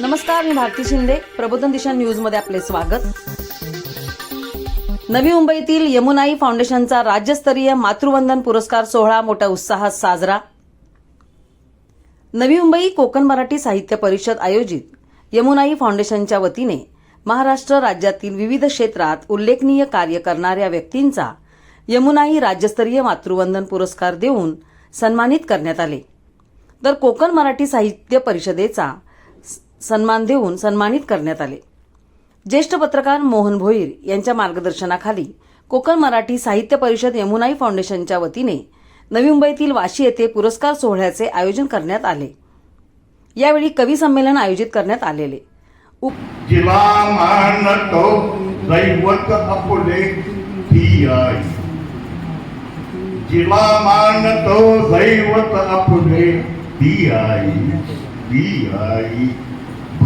नमस्कार मी भारती शिंदे. प्रबोधन दिशा न्यूजमध्ये आपले स्वागत. नवी मुंबईतील यमुनाई फाउंडेशनचा राज्यस्तरीय मातृवंदन पुरस्कार सोहळा मोठ्या उत्साहात साजरा. नवी मुंबई कोकण मराठी साहित्य परिषद आयोजित यमुनाई फाउंडेशनच्या वतीने महाराष्ट्र राज्यातील विविध क्षेत्रात उल्लेखनीय कार्य करणाऱ्या व्यक्तींचा यमुनाई राज्यस्तरीय मातृवंदन पुरस्कार देऊन सन्मानित करण्यात आले. तर कोकण मराठी साहित्य परिषदेचा सन्मान देऊन सन्मानित करण्यात आले. ज्येष्ठ पत्रकार मोहन भोईर यांच्या मार्गदर्शनाखाली कोकण मराठी साहित्य परिषद यमुनाई फाउंडेशनच्या वतीने नवी मुंबईतील वाशी येथे पुरस्कार सोहळ्याचे आयोजन करण्यात आले. यावेळी कवी संमेलन आयोजित करण्यात आलेले. उप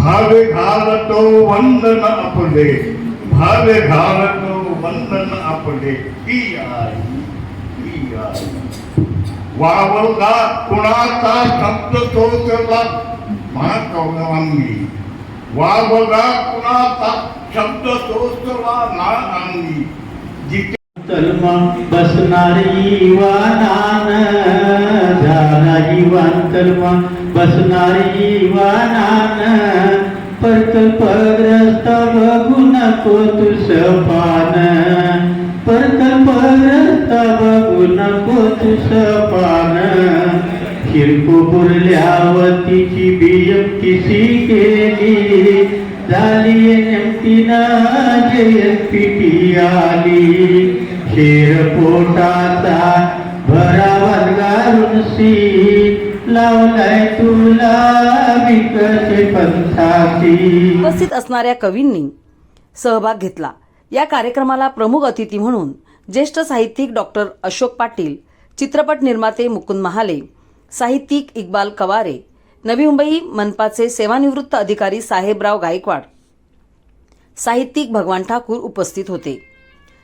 जिला मानतो दैवत आपुले ती आई जिला मानतो दैवत आपुले ती आई। ती आई। भावे घालतो वंदन आपले भावे घालतो वंदन आपले ती आई ती आई वावरला कुणाचा शब्द तोचला महाकौरवांनी वावरा कुणाचा शब्द तोचला ना अंगी जिथे तलमा बसणारी वानान झाला इवान तलमा बसणारी वानान परकल्पग्रस्त बघू नको तुस पान परकल्पग्रस्त बघू नको तुस पान शिरको बुरल्यावतीची बीएमटीसी केली झाली नेमकीना जयंती आली. शेर पोटाचा भरावात घालून सी. लावलाय तुला पंथाची. उपस्थित असणाऱ्या कवींनी सहभाग घेतला. या कार्यक्रमाला प्रमुख अतिथी म्हणून ज्येष्ठ साहित्यिक डॉक्टर अशोक पाटील चित्रपट निर्माते मुकुंद महाले साहित्यिक इक्बाल कवारे नवी मुंबई मनपाचे सेवानिवृत्त अधिकारी साहेबराव गायकवाड साहित्यिक भगवान ठाकूर उपस्थित होते.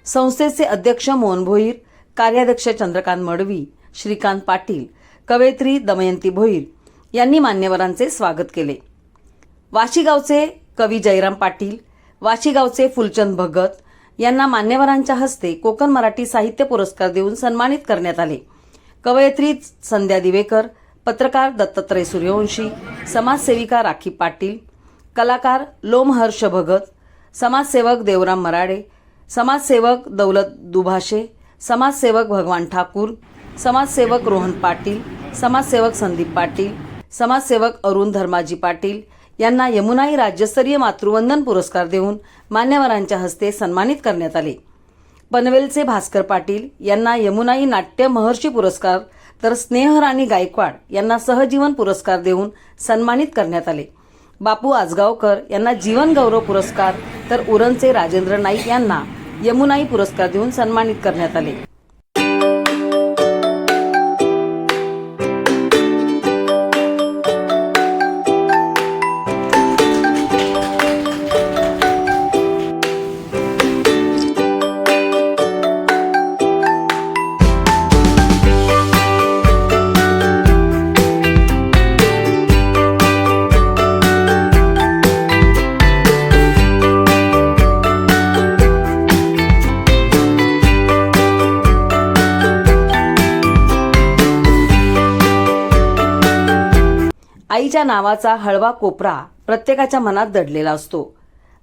संस्थेचे अध्यक्ष मोहन भोईर कार्याध्यक्ष चंद्रकांत मडवी श्रीकांत पाटील कवयित्री दमयंती भोईर यांनी मान्यवरांचे स्वागत केले. वाशीगावचे कवी जयराम पाटील वाशीगावचे फुलचंद भगत यांना मान्यवरांच्या हस्ते कोकण मराठी साहित्य पुरस्कार देऊन सन्मानित करण्यात आले. कवयित्री संध्या दिवेकर पत्रकार दत्तात्रय सूर्यवंशी समाजसेविका राखी पाटील कलाकार लोमहर्ष भगत समाजसेवक देवराम मराडे समाजसेवक दौलत दुभाषे समाजसेवक भगवान ठाकूर समाजसेवक रोहन पाटील समाजसेवक संदीप पाटील समाजसेवक अरुण धर्माजी पाटील यांना यमुनाई राज्यस्तरीय मातृवंदन पुरस्कार देऊन मान्यवरांच्या हस्ते सन्मानित करण्यात आले. पनवेलचे भास्कर पाटील यांना यमुनाई नाट्य महर्षी पुरस्कार तर स्नेहराणी गायकवाड यांना सहजीवन पुरस्कार देऊन सन्मानित करण्यात आले. बापू आजगावकर यांना जीवन गौरव पुरस्कार तर उरणचे राजेंद्र नाईक यांना यमुनाई पुरस्कार देऊन सन्मानित करण्यात आले. आईच्या नावाचा हळवा कोपरा प्रत्येकाच्या मनात दडलेला असतो.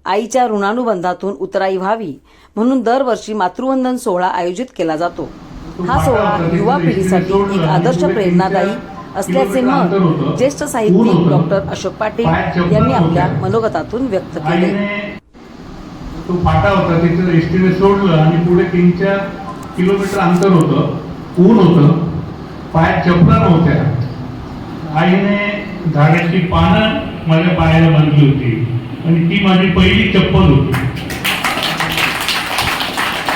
आईच्या ऋणानुबंधातून उतराई व्हावी म्हणून दरवर्षी मातृवंदन सोहळा आयोजित केला जातो. हा सोहळा युवा पिढीसाठी एक आदर्श प्रेरणादायी असल्याचे मत ज्येष्ठ साहित्यिक डॉक्टर अशोक पाटील यांनी आपल्या मनोगतातून व्यक्त केले. तो फाटा होता तिथं एसटीने सोडलं आणि पुढे तीन चार किलोमीटर अंतर होतं ऊन होतं. पायात चपला नव्हत्या. आईने झाडाची पानं माझ्या पायाला बांधली होती. आणि ती माझी पहिली चप्पल होती.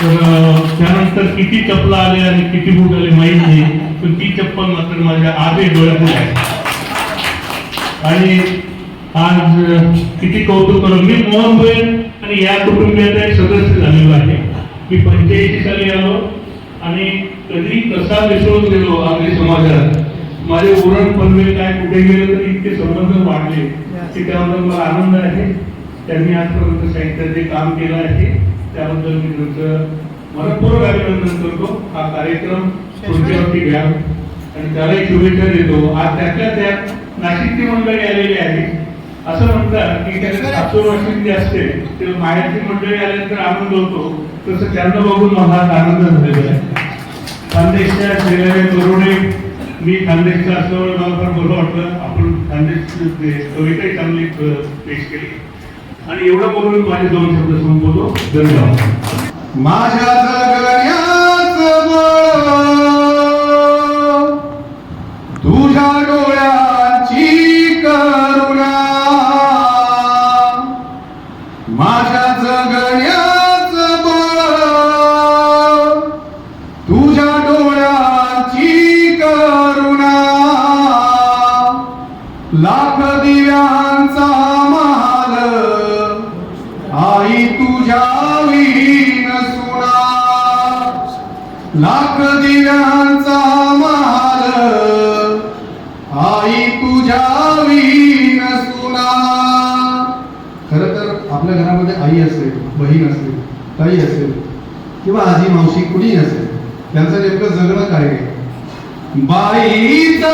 तर त्यानंतर किती चपला आले आणि किती बूट आले माहीत नाही पण ती चप्पल मात्र माझ्या आधी डोळ्यात आहे आणि आज किती कौतुक करू. मी मोहन भोईर आणि या कुटुंबियाचा एक सदस्य झालेलो आहे. मी पंच्याऐंशी साली आलो आणि कधी कसा मिसळून गेलो आपल्या समाजात? माझे उरण पनवेल काय कुठे गेले तर इतके संबंध वाढले. की त्याबद्दल मला आनंद आहे. त्यांनी आजपर्यंत साहित्याचे काम केलं आहे. त्याबद्दल मी त्यांचं मनपूर्वक अभिनंदन करतो. हा कार्यक्रम पुढच्यावरती घ्या. आणि त्यालाही शुभेच्छा देतो. आज त्यातल्या त्यात नाशिकची मंडळी आलेली आहे. असं म्हणतात की त्याला सातशे वर्षांची असते ते माहेरची मंडळी आल्यानंतर आनंद होतो. तसं त्यांना बघून मला आनंद झालेला आहे. खानदेशच्या श्रीराजे करुणे मी खानदेशचा असल्यामुळे मला फार बरं वाटलं. आपण खानदेश कविताही चांगली पेश केली. आणि एवढं बोलून माझे दोन शब्द संपवतो. धन्यवाद. माझ्या तुझ्या डोळे आई असेल बहीण असेल ताई असेल किंवा आजी मावशी कुणी असेल त्यांचं नेमकं जगणं काय आहे? बाईचा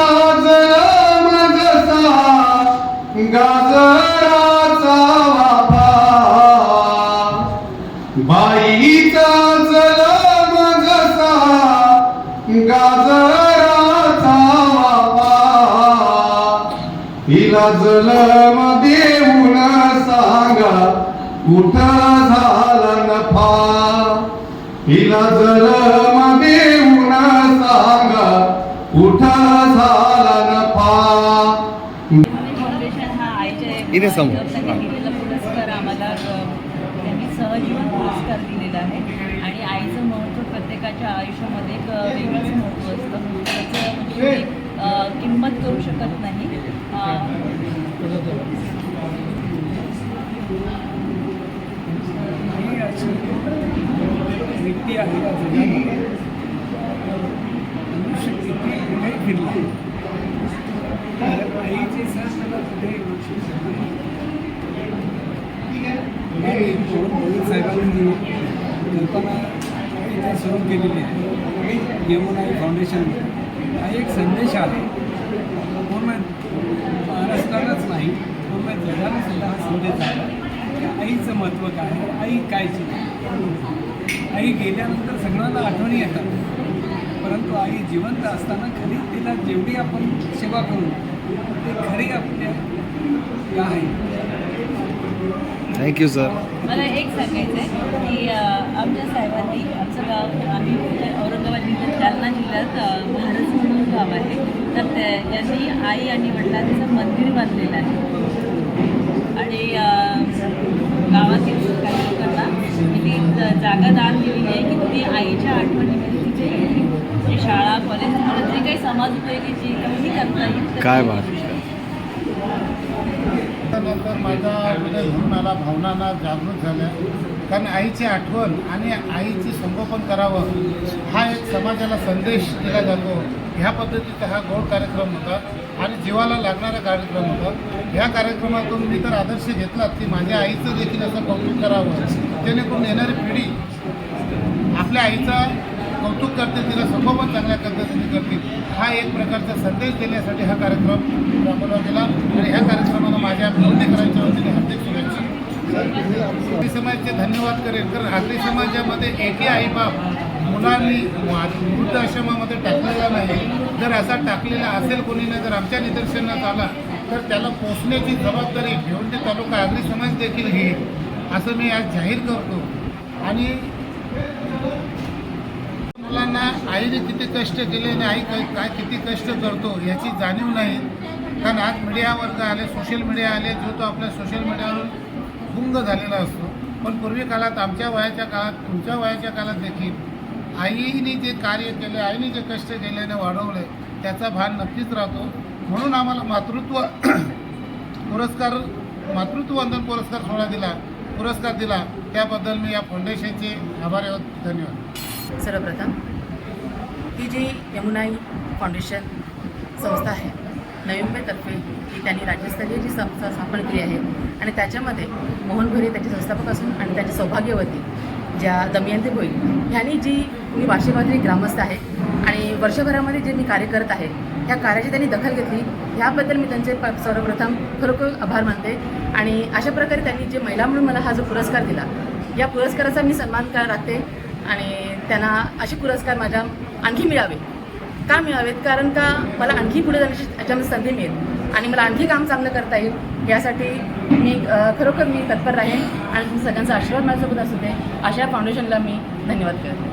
गाजराचा वापा बाईचा गाजराचा वाफा. हिला जलम देऊन सांगा कुठ झाला नफा? हिला जलम देऊन सांगा कुठ झाला नफा? इथे समोर. पुरस्कार आम्हाला त्यांनी सहजीवन पुरस्कार दिलेला आहे. आणि आईचं महत्त्व प्रत्येकाच्या आयुष्यामध्ये एक वेगळंच महत्त्व असतं. त्याचं म्हणजे किंमत करू शकत नाही. ही अशी व्यक्ती आहे या मनुष्य किती कुठे फिरला. तर आईचे सण मला कुठे गोष्टी मोहित साहेबांनी? कल्पना इथे सुरू केलेली आहे. यमुनाई फाउंडेशन हा एक संदेश आहे. पूर्ण महाराष्ट्रालाच नाही. पूर्ण जगाला सुद्धा हा संदेश आला की आईचं महत्त्व काय आहे? आई कायची? आई गेल्यानंतर सगळ्यांना आठवणी येतात. परंतु आई जिवंत असताना खरी तिला जेवढी आपण सेवा करू ते खरी आपल्या काय आहे थँक्यू सर मला एक सांगायचं आहे की आमच्या साहेबांनी आमचं गाव आम्ही औरंगाबाद जिल्ह्यात जालना जिल्ह्यात भारत म्हणून गाव आहे. तर त्या यांनी आई आणि वडिलांचं मंदिर बांधलेलं आहे. आणि गावातील काही लोकांना तिथे ज- जागा दान दिलेली आहे की तुम्ही आईच्या आठवणीमध्ये तिथे म्हणजे शाळा कॉलेज तुम्हाला जे काही समाज उपयोगी जे काही करता येईल तर काय. त्यानंतर माझा हृदय भरून आला भावनांना जागृत झाल्या कारण आईची आठवण आणि आईची संगोपन करावं हा एक समाजाला संदेश दिला जातो. ह्या पद्धतीचा हा गोड कार्यक्रम होता आणि जीवाला लागणारा कार्यक्रम होता. ह्या कार्यक्रमातून मी तर आदर्श घेतला की माझ्या आईचं देखील असं कौतुक करावं. जेणेकरून येणारी पिढी आपल्या आईचा कौतुक करते तिला संगोपन चांगल्या पद्धतीने करते. हा एक प्रकारचा संदेश देण्यासाठी हा कार्यक्रम राबवला गेला. आणि ह्या कार्यक्रमाला माझ्या पुणेकरांच्या करायच्या आगरी समाजाचे धन्यवाद करेल. कारण आगरी समाजामध्ये एकही आईबाप मुलांनी वृद्धाश्रमामध्ये टाकलेला नाही. जर असा टाकलेला असेल कोणीने जर आमच्या निदर्शनात आला तर त्याला पोचण्याची जबाबदारी भिवंडी तालुका आगरी समाज देखील घेईल असं मी आज जाहीर करतो. आणि मुलांना आईने किती कष्ट केले आणि आई काय किती कष्ट करतो याची जाणीव नाही. कारण आज मीडियावर आले सोशल मीडिया आले जो तो आपल्या सोशल मीडियावर गुंग झालेला असतो. पण पूर्वी काळात आमच्या वयाच्या काळात तुमच्या वयाच्या काळात देखील आईने जे कार्य केले आईने जे कष्ट केल्याने वाढवले त्याचा भान नक्कीच राहतो. म्हणून आम्हाला मातृत्व पुरस्कार मातृत्व वंदन पुरस्कार सोहळा दिला पुरस्कार दिला. त्याबद्दल मी या फाउंडेशनचे आभार आहोत. धन्यवाद. सर्वप्रथम ही जी यमुनाई फाउंडेशन संस्था आहे. नवी मुंबईतर्फे ही त्यांनी राज्यस्तरीय जी संस्था स्थापन केली आहे आणि त्याच्यामध्ये मोहन भोरे त्याचे संस्थापक असून आणि त्याची सौभाग्यवती ज्या दमयंती भोईर ह्यांनी जी मी वाशीमधली ग्रामस्थ आहे आणि वर्षभरामध्ये जे मी कार्य करत आहे त्या कार्याची त्यांनी दखल घेतली ह्याबद्दल मी त्यांचे प सर्वप्रथम खरोखर आभार मानते. आणि अशा प्रकारे त्यांनी जे महिला म्हणून मला हा जो पुरस्कार दिला या पुरस्काराचा मी सन्मान करा राखते आणि त्यांना असे पुरस्कार माझ्या आणखी मिळावे. का मिळावेत? कारण का मला आणखी पुढे जाण्याची याच्यामध्ये संधी मिळेल. आणि मला आणखी काम चांगलं करता येईल यासाठी मी खरोखर मी तत्पर राहीन आणि तुम्ही सगळ्यांचा आशीर्वाद माझ्यासोबत असू दे अशा फाउंडेशनला मी धन्यवाद करते.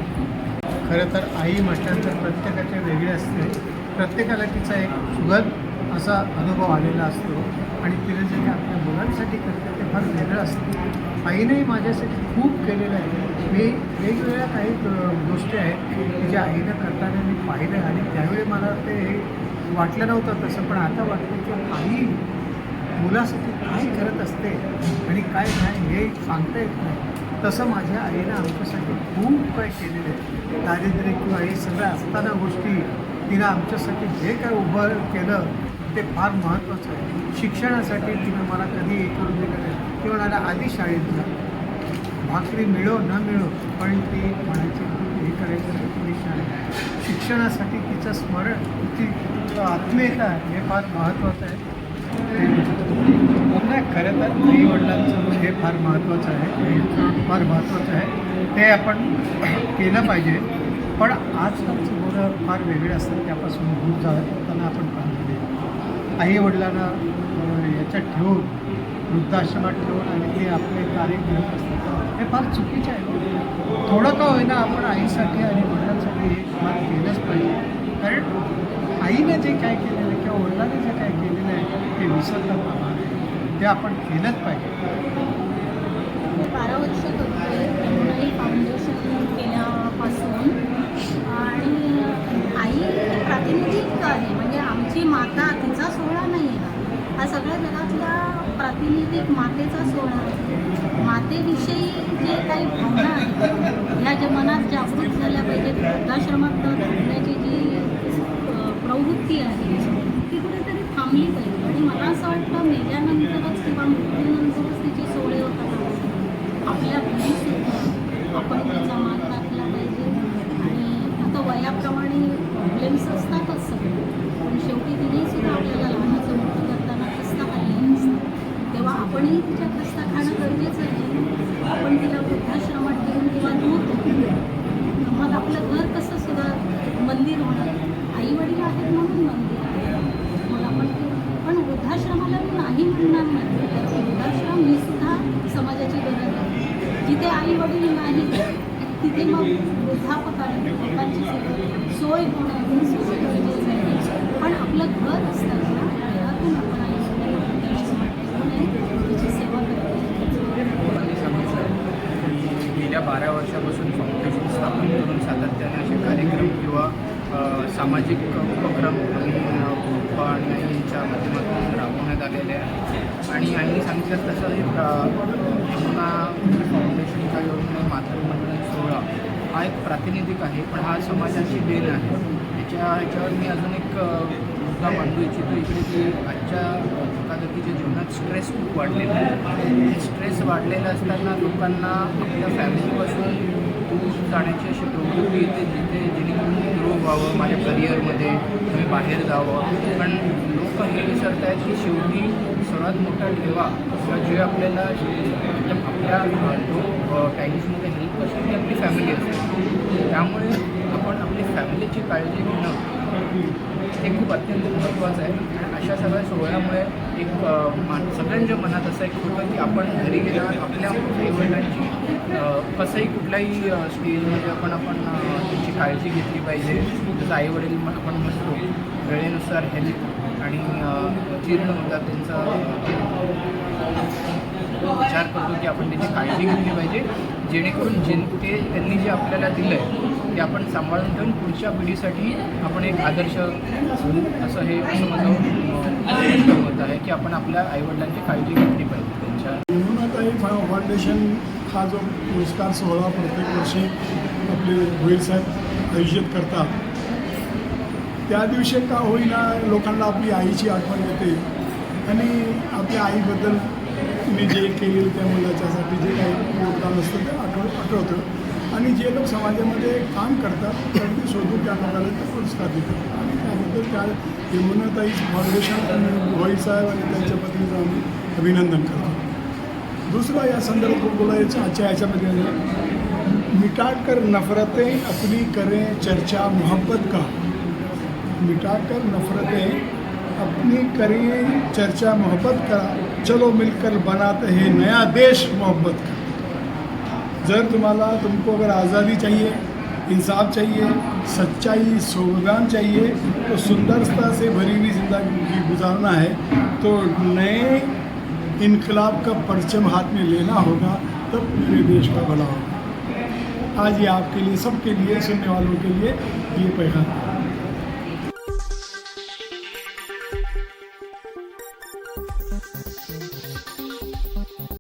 खरं तर आई म्हटल्यानंतर प्रत्येकाचे वेगळे असते. प्रत्येकाला तिचा एक सुगत असा अनुभव आलेला असतो. आणि तिने जे आपल्या मुलांसाठी करते ते फार वेगळं असतं. आईनेही माझ्यासाठी खूप केलेलं आहे. मी वेगवेगळ्या काही गोष्टी आहेत की ज्या आईनं करताना मी पाहिलं आणि त्यावेळी मला ते वाटलं नव्हतं तसं पण आता वाटतं की आई मुलासाठी काय करत असते आणि काय नाही हे सांगता येत नाही. तसं माझ्या आईनं आमच्यासाठी खूप काही केलेलं आहे. दारिद्र्य किंवा हे सगळं असताना गोष्टी तिनं आमच्यासाठी जे काय उभं केलं ते फार महत्त्वाचं आहे. शिक्षणासाठी तिनं मला कधी हे करून दिलं नाही. ती म्हणाला आधी शाळेत जा भाकरी मिळो न मिळो पण ती म्हणायची हे करायचं तुम्ही शाळेत शिक्षणासाठी तिचं स्मरण ती आत्मीयता हे फार महत्त्वाचं आहे. नाही खरं तर आई वडिलांचं हे फार महत्त्वाचं आहे. फार महत्त्वाचं आहे. ते आपण केलं पाहिजे. पण आजकालचं मुलं फार वेगळे असतात त्यापासून दूर जाताना आपण पाहिजे आई वडिलांना याच्यात ठेवून वृद्धाश्रमात ठेवून आणि ते आपले कार्य करत असतात. हे फार चुकीचे आहे. थोडं का होईना आपण आईसाठी आणि वडिलांसाठी हे काम केलंच पाहिजे. कारण आईने जे काय केलेलं आहे किंवा वडिलांनी जे काय केलेलं आहे ते विसरता कामा नये ते आपण केलंच पाहिजे. बारा वर्ष करते फाउंडेशन केल्यापासून. आणि आई प्रातिनिधिक आहे म्हणजे आमची माता तिचा सोहळा नाही आहे हा सगळ्या जगातल्या प्रातिनिधिक मातेचा सोहळा. मातेविषयी जे काही भावना आहेत ह्या ज्या मनात जागृत झाल्या पाहिजेत वृद्धाश्रमात घालण्याची जी प्रवृत्ती आहे ती कुठेतरी थांबली पाहिजे. आणि मला असं वाटतं मेल्यानंतरच किंवा मृत्यूनंतर तिचे सोहळे होतात आपल्या घरीसुद्धा आपण तिचा मान राखला पाहिजे आणि आता वयाप्रमाणे प्रॉब्लेम्स असतातच सगळे पण शेवटी तिने सुद्धा आपल्याला लहानाचं मोठं करताना खस्ता खाल्लेलं असतं तेव्हा आपणही तिच्या खस्ता खाणं गरजेचं आहे आपण तिला वृद्धाश्रमात ठेवून किंवा दूर ठेवून मग आपलं घर कसं सुद्धा मंदिर होणार आई वडील आहेत म्हणून मंदिर आहे मग आपण ते- पण वृद्धाश्रमाला मी नाही म्हणणार नाही कारण वृद्धाश्रम ही सुद्धा समाजाची गरज आहे जिथे आई वडील नाही तिथे मग वृद्धापकाळ लोकांची सोय होणं ही सुद्धा गरजेचं आहे. पण आपलं घर असताना घरातून आपण आई गेल्या बारा वर्षापासून फाउंडेशन स्थापन करून सातत्याने असे कार्यक्रम किंवा सामाजिक उपक्रम आम्ही आणि यांच्या माध्यमातून राबवण्यात आलेले आहे आणि आईने सांगितलं तसं हे यमुना यमुना सोहळा हा एक प्रातिनिधिक आहे पण हा समाजाची देण आहे. याच्या ह्याच्यावर मी अजून एक मुद्दा मांडू इच्छितो. इकडे की आजच्या धकाधकीच्या जीवनात स्ट्रेस खूप वाढलेला आहे. स्ट्रेस वाढलेला असताना लोकांना आपल्या फॅमिलीपासून दूर जाण्याची अशी प्रवृत्ती येते जिथे जेणेकरून ग्रो व्हावं माझ्या करिअरमध्ये मी बाहेर जावं. पण लोक हे विसरत आहेत की शेवटी सर्वात मोठा ठेवा किंवा जे आपल्याला एकदम आपल्या टाईम्समध्ये हेल्प कशी ती आपली फॅमिली असते. त्यामुळे आपण आपली फॅमिलीची काळजी घेणं हे खूप अत्यंत महत्त्वाचं आहे. अशा सगळ्या सोहळ्यामुळे एक मान सगळ्यांच्या मनात असं एक होतं की आपण घरी गेल्यावर आपल्या आईवडिलांची कसंही कुठल्याही स्टेजमध्ये आपण आपण त्यांची काळजी घेतली पाहिजे. जसं आईवडील आपण म्हणतो वेळेनुसार हेल्प आणि जीर्ण होतात त्यांचा विचार करतो की आपण त्याची काळजी घेतली पाहिजे. जेणेकरून जे ते त्यांनी जे आपल्याला दिलं आहे ते आपण सांभाळून ठेवून पुढच्या पिढीसाठी आपण एक आदर्श असं हे असं होत आहे की आपण आपल्या आईवडिलांची काळजी घेतली पाहिजे. त्यांच्या यमुनाताई फाउंडेशन हा जो पुरस्कार सोहळा प्रत्येक वर्षी आपले भोईर साहेब आयोजित करतात. त्या दिवशी का होईना लोकांना आपली आईची आठवण येते आणि आपल्या आईबद्दल मी जे केलेलं त्या मुलाच्यासाठी जे काही योगदान असतं ते आठव आठवतं. आणि जे लोक समाजामध्ये काम करतात त्यांनी शोधून त्या लोकांना ते पुरस्कार देतात. आणि त्याबद्दल त्या यमुनाताई फाउंडेशन भोई साहेब आणि त्यांच्या पत्नीचं आम्ही अभिनंदन करतो. दुसरा या संदर्भात बोलायचं आजच्या याच्यामध्ये मिटाकर नफरतें अपनी करें चर्चा मोहब्बत का? मिटाकर नफरतें अपनी करें चर्चा मोहब्बत का? चलो मिलकर बनाते हैं नया देश मोहब्बत का। जर तुम्हाला तुमको अगर आज़ादी चाहिए, इंसाफ चाहिए, सच्चाई सोगदान चाहिए तो सुंदरता से भरी हुई ज़िंदगी गुजारना है तो नए इनकलाब का परचम हाथ में लेना होगा, तब पूरे देश का भला होगा। आज ये आपके लिए, सबके लिए, सुनने वालों के लिए ये पैगाम